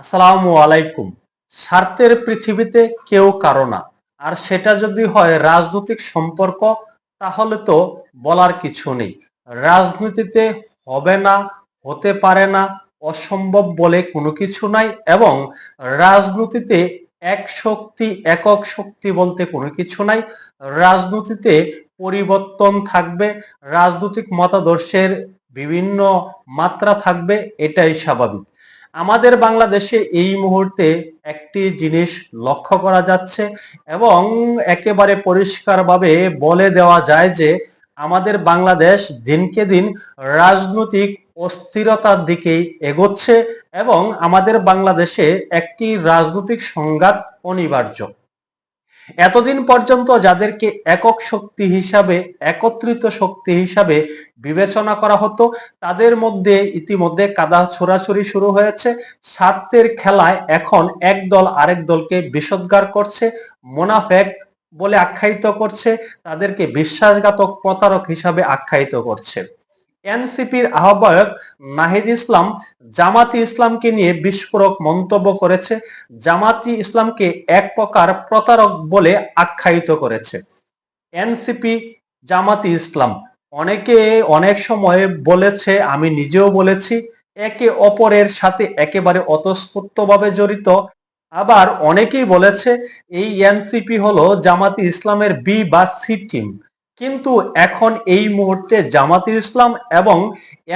আসসালামু আলাইকুম। স্বার্থের পৃথিবীতে কেউ কারও না। আর সেটা যদি হয় রাজনৈতিক সম্পর্ক, তাহলে তো বলার কিছু নেই। রাজনীতিতে হবে না, হতে পারে না, অসম্ভব বলে কোনো কিছু নাই এবং রাজনীতিতে এক শক্তি, একক শক্তি বলতে কোনো কিছু নাই। রাজনীতিতে পরিবর্তন থাকবে, রাজনৈতিক মতাদর্শের বিভিন্ন মাত্রা থাকবে, এটাই স্বাভাবিক। আমাদের বাংলাদেশে এই মুহূর্তে একটি জিনিস লক্ষ্য করা যাচ্ছে এবং একেবারে পরিষ্কারভাবে বলে দেওয়া যায় যে আমাদের বাংলাদেশ দিনকে দিন রাজনৈতিক অস্থিরতার দিকেই এগোচ্ছে এবং আমাদের বাংলাদেশে একটি রাজনৈতিক সংঘাত অনিবার্য। এতদিন পর্যন্ত যাদেরকে একক শক্তি হিসাবে, একত্রিত শক্তি হিসাবে বিবেচনা করা হতো, তাদের মধ্যে ইতিমধ্যে কাদা ছোড়াছুরি শুরু হয়েছে। স্বার্থের খেলায় এখন এক দল আরেক দলকে বিষোদ্গার করছে, মোনাফেক বলে আখ্যায়িত করছে, তাদেরকে বিশ্বাসঘাতক প্রতারক হিসাবে আখ্যায়িত করছে। এনসিপির আহ্বায়ক নাহিদ ইসলাম জামাতি ইসলামকে নিয়ে বিস্ফোরক মন্তব্য করেছে। জামাতি ইসলামকে এক প্রকার প্রতারক বলে আখ্যায়িত করেছে। এনসিপি জামাতি ইসলাম অনেকে অনেক সময় বলেছে, আমি নিজেও বলেছি, একে অপরের সাথে একেবারে অতস্ফূর্তভাবে জড়িত। আবার অনেকেই বলেছে, এই এনসিপি হলো জামাতি ইসলামের বি বা সি টিম। কিন্তু এখন এই মুহূর্তে জামাতি ইসলাম এবং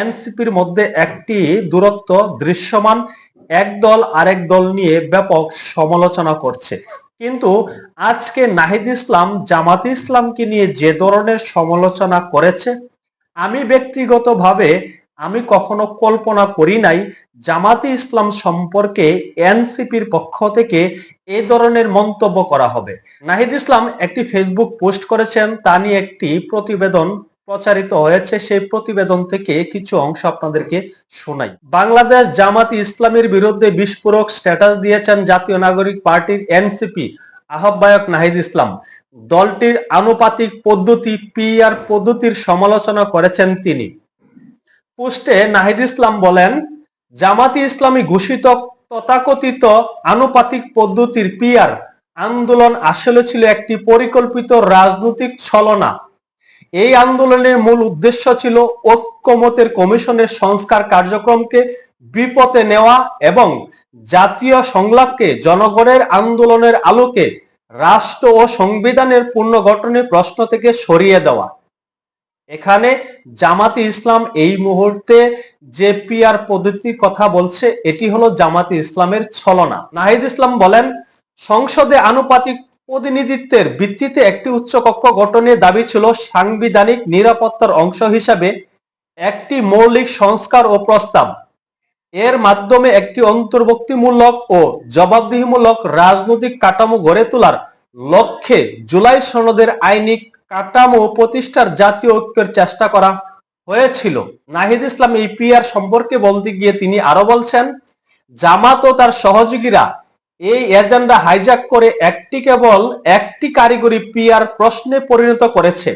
এনসিপির মধ্যে একটি দূরত্ব দৃশ্যমান। এক দল আরেক দল নিয়ে ব্যাপক সমালোচনা করছে। কিন্তু আজকে নাহিদ ইসলাম জামাতি ইসলামকে নিয়ে যে ধরনের সমালোচনা করেছে, আমি ব্যক্তিগতভাবে আমি কখনো কল্পনা করি নাই জামাতি ইসলাম সম্পর্কে এনসিপির পক্ষ থেকে এ ধরনের মন্তব্য করা হবে। নাহিদ ইসলাম একটি ফেসবুক পোস্ট করেছেন, তা নিয়ে একটি প্রতিবেদন প্রচারিত হয়েছে। সেই প্রতিবেদন থেকে কিছু অংশ আপনাদেরকে শোনাই। বাংলাদেশ জামাতি ইসলামের বিরুদ্ধে বিস্ফোরক স্ট্যাটাস দিয়েছেন জাতীয় নাগরিক পার্টির এনসিপি আহ্বায়ক নাহিদ ইসলাম। দলটির আনুপাতিক পদ্ধতি, পিআর পদ্ধতির সমালোচনা করেছেন তিনি। পোস্টে নাহিদ ইসলাম বলেন, জামাতি ইসলামী ঘোষিত তথাকথিত আনুপাতিক পদ্ধতির পিয়ার আন্দোলন আসলে ছিল একটি পরিকল্পিত রাজনৈতিক ছলনা। এই আন্দোলনের মূল উদ্দেশ্য ছিল ঐক্যমতের কমিশনের সংস্কার কার্যক্রমকে বিপথে নেওয়া এবং জাতীয় সংলাপকে জনগণের আন্দোলনের আলোকে রাষ্ট্র ও সংবিধানের পুনর্গঠনের প্রশ্ন থেকে সরিয়ে দেওয়া। এখানে জামাতি ইসলাম এই মুহূর্তে যে পিআর পদ্ধতির কথা বলছে, এটি হলো জামাতি ইসলামের ছলনা। নাহিদ ইসলাম বলেন, সংসদে আনুপাতিক প্রতিনিধিত্বের ভিত্তিতে একটি উচ্চকক্ষ গঠনের দাবি ছিল সাংবিধানিক নিরাপত্তার অংশ হিসাবে একটি মৌলিক সংস্কার ও প্রস্তাব। এর মাধ্যমে একটি অন্তর্ভুক্তিমূলক ও জবাবদিহিমূলক রাজনৈতিক কাঠামো গড়ে তোলার লক্ষ্যে জুলাই সনদের আইনি কাঠামো প্রতিষ্ঠার জাতীয় ঐক্যের চেষ্টা করা হয়েছিল। নাহিদ ইসলাম এই পিআর সম্পর্কে বলতে গিয়ে তিনি আরও বলছেন, জামাত ও তার সহযোগীরা এই এজেন্ডা হাইজ্যাক করে একটি কেবল একটি কারিগরি পিআর প্রশ্নে পরিণত করেছে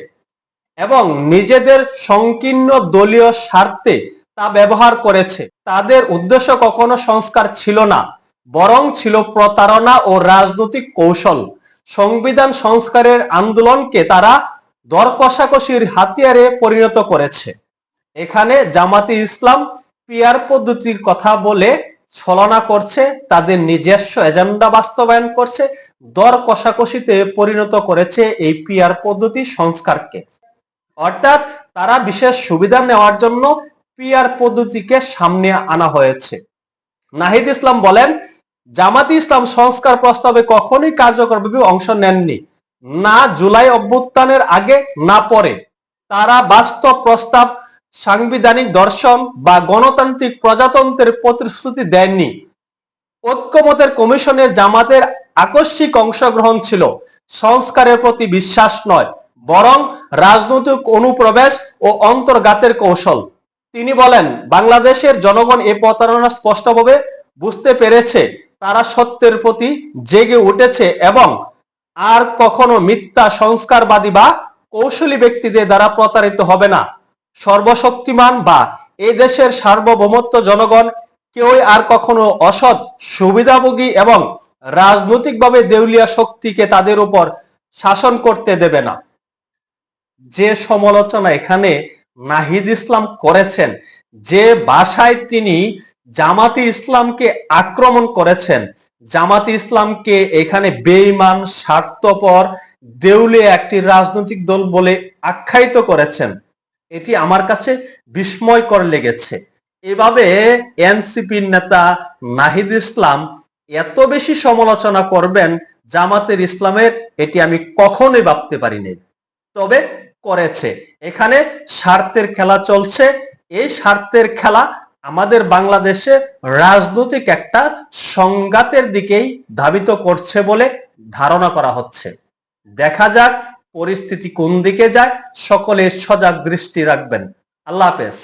এবং নিজেদের সংকীর্ণ দলীয় স্বার্থে তা ব্যবহার করেছে। তাদের উদ্দেশ্য কখনো সংস্কার ছিল না, বরং ছিল প্রতারণা ও রাজনৈতিক কৌশল। সংবিধান সংস্কারের আন্দোলনকে তারা দর কষাকষির হাতিয়ারে পরিণত করেছে। এখানে জামাতি ইসলাম পিয়ার পদ্ধতির কথা বলে ছলনা করছে, তাদের নিজস্ব এজেন্ডা বাস্তবায়ন করছে দর কষাকষিতে পরিণত করেছে এই পিয়ার পদ্ধতি সংস্কারকে। অর্থাৎ তারা বিশেষ সুবিধা নেওয়ার জন্য পিয়ার পদ্ধতিকে সামনে আনা হয়েছে। নাহিদ ইসলাম বলেন জামাতি ইসলাম সংস্কার প্রস্তাবে কখনোই কার্যকরভাবে অংশ নেননি। না জুলাই অভ্যুত্থানের আগে, না পরে। তারা বাস্তব প্রস্তাব, সাংবিধানিক দর্শন বা গণতান্ত্রিক প্রজাতন্ত্রের প্রতিশ্রুতি দেননি। ঐক্যমতের কমিশনের জামাতের আকস্মিক অংশগ্রহণ ছিল। সংস্কারের প্রতি বিশ্বাস নয়, বরং রাজনৈতিক অনুপ্রবেশ ও অন্তর্ঘাতের কৌশল। তিনি বলেন, বাংলাদেশের জনগণ এ প্রতারণা স্পষ্টভাবে বুঝতে পেরেছে তারা সত্যের প্রতি জেগে উঠেছে এবং আর কখনো মিথ্যা সংস্কারবাদী বা কৌশলী ব্যক্তিদের দ্বারা প্রতারিত হবে না। সর্বশক্তিমান বা এ দেশের সার্বভৌমত্ব জনগণ কেউই আর কখনো অসৎ, সুবিধাভোগী এবং রাজনৈতিকভাবে দেউলিয়া শক্তিকে তাদের উপর শাসন করতে দেবে না। যে সমালোচনা এখানে নাহিদ ইসলাম করেছেন, যে ভাষায় তিনি জামাতি ইসলামকে আক্রমণ করেছেন। জামাতি ইসলামকে এখানে বেঈমান, স্বার্থপর, দেউলে একটি রাজনৈতিক দল বলে আখ্যায়িত করেছেন। এটি আমার কাছে বিস্ময়কর লেগেছে। এভাবে এনসিপির নেতা নাহিদ ইসলাম এত বেশি সমালোচনা করবেন জামাতের ইসলামের, এটি আমি কখনোই ভাবতে পারিনি। তবে করেছে। এখানে স্বার্থের খেলা চলছে। এই স্বার্থের খেলা আমাদের বাংলাদেশে রাজনৈতিক একটা সংঘাতের দিকেই ধাবিত করছে বলে ধারণা করা হচ্ছে। দেখা যাক পরিস্থিতি কোন দিকে যায়, সকলে সজাগ দৃষ্টি রাখবেন। আল্লাহ হাফেজ।